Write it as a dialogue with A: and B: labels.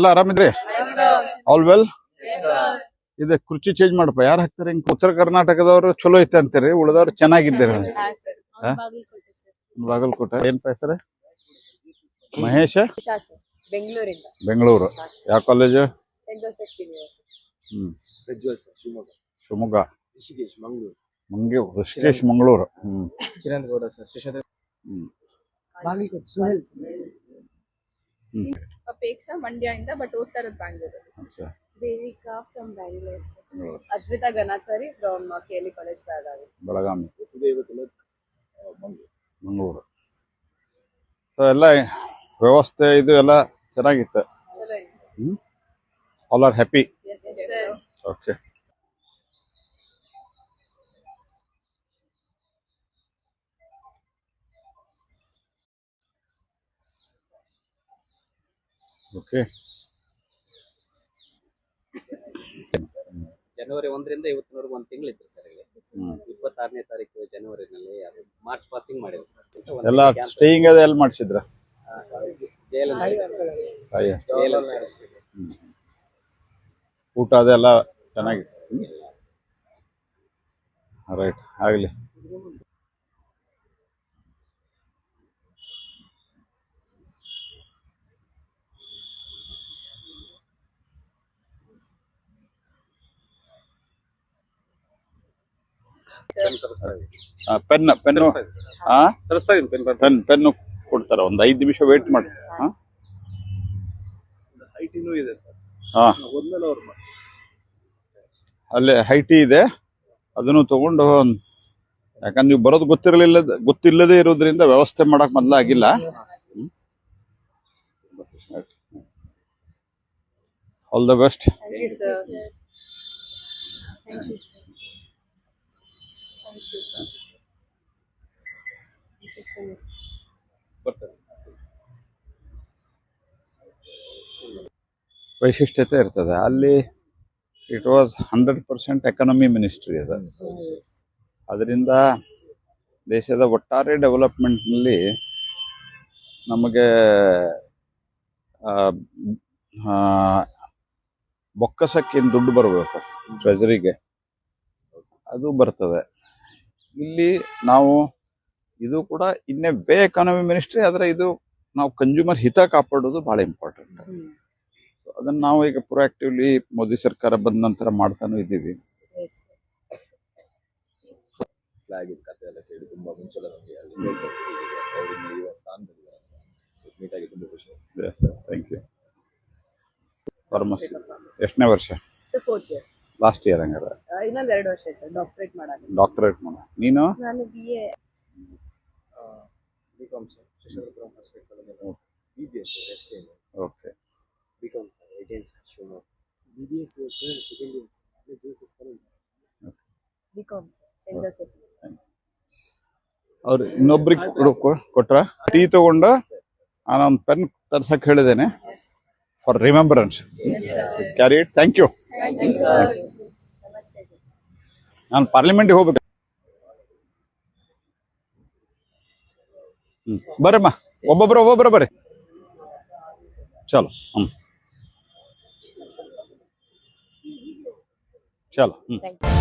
A: ಎಲ್ಲ ಆರಾಮಿದ್ರಿ? All well ಇದೆ ಕುರ್ಚಿ ಚೇಂಜ್ ಮಾಡಪ್ಪ ಯಾರು ಹಾಕ್ತಾರೆ ಹಿಂಗೆ? ಉತ್ತರ ಕರ್ನಾಟಕದವರು ಚಲೋ ಐತೆ ಅಂತೀರಿ ಉಳಿದವ್ರು ಚೆನ್ನಾಗಿದ್ದೀರಿ? ಹಾ? ಬಾಗಲಕೋಟೆ. ಏನ್ ಹೆಸರು? ಮಹೇಶ?
B: ಬೆಂಗಳೂರಿಂದ.
A: ಬೆಂಗಳೂರು. ಯಾವ ಕಾಲೇಜು ಹ್ಮ್.
C: ಶಿವಮೊಗ್ಗ. ಮಂಗಳೂರು.
A: ಮಂಗೆ ಋಷಿಕೇಶ್ ಮಂಗಳೂರು. ಹ್ಮ್.
C: ಚಿರಂದ್
A: ಮಂಡ್ಯ
B: ಅಪೇಕ್ಷಾ ಮಂಡ್ಯದಿಂದ ಬಟ್ ಓದ್ತಾ ಇರೋದು Bangalore. Devika from Bangalore
A: Bengaluru.
B: Advita Ganachari from KLE college Belagavi.
A: Belagavi.
C: Mangaluru.
A: ಎಲ್ಲ ವ್ಯವಸ್ಥೆ ಇದು ಎಲ್ಲ ಚೆನ್ನಾಗಿತ್ತು.
B: ಚಲೋ ಇದೆ
A: all are happy
B: sir
A: okay okay.
D: ಜನವರಿ ಒಂದರಿಂದ ಇವತ್ತಿನವರೆಗೂ ಒಂದು ತಿಂಗಳಿತ್ತು ಸರ್ ಇಲ್ಲಿ. ಇಪ್ಪತ್ತಾರನೇ ತಾರೀಕು ಜನವರಿನಲ್ಲಿ ಅದು ಮಾರ್ಚ್ ಫಾಸ್ಟಿಂಗ್ ಮಾಡಿದ್ರು ಸರ್.
A: ಎಲ್ಲ ಸ್ಟೇಯಿಂಗ್ ಅದು ಎಲ್ಲಿ ಮಾಡಿಸಿದ್ರ? ಊಟ ಅದೆಲ್ಲ ಚೆನ್ನಾಗಿತ್ತು ರೈಟ್ ಆಗಲಿ. Pen pen pen pen pen ಕೊಡ್ತಾರ ಒಂದು ಐದು ನಿಮಿಷ ವೇಟ್ ಮಾಡಿ. ಹಾ.
C: ಹೈಟಿನೂ ಇದೆ ಸರ್.
A: ಹಾ.
C: ಒಂದ್ಮೇಲೆ ಅವ್ರು ಮಾಡಿ.
A: ಅಲ್ಲಿ ಹೈಟಿ ಇದೆ. ಅದನ್ನು ತಗೊಂಡು ಯಾಕಂದ್ರೆ ನೀವು ಬರೋದು ಗೊತ್ತಿರಲಿಲ್ಲ ಗೊತ್ತಿಲ್ಲದೆ ಇರೋದ್ರಿಂದ ವ್ಯವಸ್ಥೆ ಮಾಡಕ್ ಮೊದಲಾಗಿಲ್ಲ. ಆಲ್ ದ ಬೆಸ್ಟ್ ವೈಶಿಷ್ಟ್ಯತೆ ಇರ್ತದೆ. ಅಲ್ಲಿ it was hundred percent economy ministry ಅದ. ಅದರಿಂದ ದೇಶದ ಒಟ್ಟಾರೆ ಡೆವಲಪ್ಮೆಂಟ್ನಲ್ಲಿ ನಮಗೆ ಬೊಕ್ಕಸಕ್ಕೇನು ದುಡ್ಡು ಬರಬೇಕು ಟ್ರೆಜರಿಗೆ ಅದು ಬರ್ತದೆ. ಇಲ್ಲಿ ನಾವು ಇದು ಕೂಡ ಇನ್ನೇ ಬೇ ಎಕಾನಮಿ ಮಿನಿಸ್ಟ್ರಿ ಆದರೆ ಇದು ನಾವು ಕನ್ಸ್ಯೂಮರ್ ಹಿತ ಕಾಪಾಡೋದು ಬಹಳ ಇಂಪಾರ್ಟೆಂಟ್ ಸೊ ಅದನ್ನ ನಾವು ಈಗ ಪ್ರೊಆಕ್ಟಿವ್ಲಿ ಮೋದಿ ಸರ್ಕಾರ ಬಂದ ನಂತರ ಮಾಡ್ತಾನೂ ಇದ್ದೀವಿ.
B: ಎಸ್
C: ಫ್ಲಾಗ್ ಇದ್ ಕತೆ ಎಲ್ಲ ಕೇಳಿ ತುಂಬಾ ಮುಂಚೆ ನಮಗೆ ಅಲ್ಲಿ ಅವ್ರು ಸ್ಥಾನದಲ್ಲಿ ಮೀಟ್ ಆಗಿ ತುಂಬಾ ಖುಷಿ. ಆಯ್ತು.
A: ಥ್ಯಾಂಕ್ ಯು ಫಾರ್ಮಸಿ ಎಷ್ಟನೇ ವರ್ಷ?
B: Sir fourth year
A: last year ಹಂಗಾರೆ
B: ಇನ್ನೊಂದ್ ಎರಡು ವರ್ಷ ಆಯ್ತು. ಡಾಕ್ಟರೇಟ್ ಮಾಡೋದು
A: ಡಾಕ್ಟರೇಟ್ ಮಾಡ. ನೀನು?
B: ನಾನು B A
C: B Com sir Shishodharapuram hospital B B S S T
A: okay
C: B Com sir eighteen Shivamogga B B S second year ಜೋಸಸ್
B: B Com sir Saint Joseph
A: ಅವ್ರು ಇನ್ನೊಬ್ರಿಗೆ ಕೊಟ್ರ? ಟೀ ತಗೊಂಡು ನಾನೊಂದು pen ತರ್ಸಕ್ಕೆ ಹೇಳಿದ್ದೇನೆ. For remembrance carry it thank you
B: thank you sir namaste sir
A: ನಾನು ಪಾರ್ಲಿಮೆಂಟ್ಗೆ ಹೋಗ್ಬೇಕು. ಹ್ಮ್. ಬರ್ರಮ್ಮ ಒಬ್ಬೊಬ್ರು ಒಬ್ಬೊಬ್ರು ಬರ್ರಿ. ಚಲೋ ಹ್ಮ್. ಚಲೋ
B: ಯು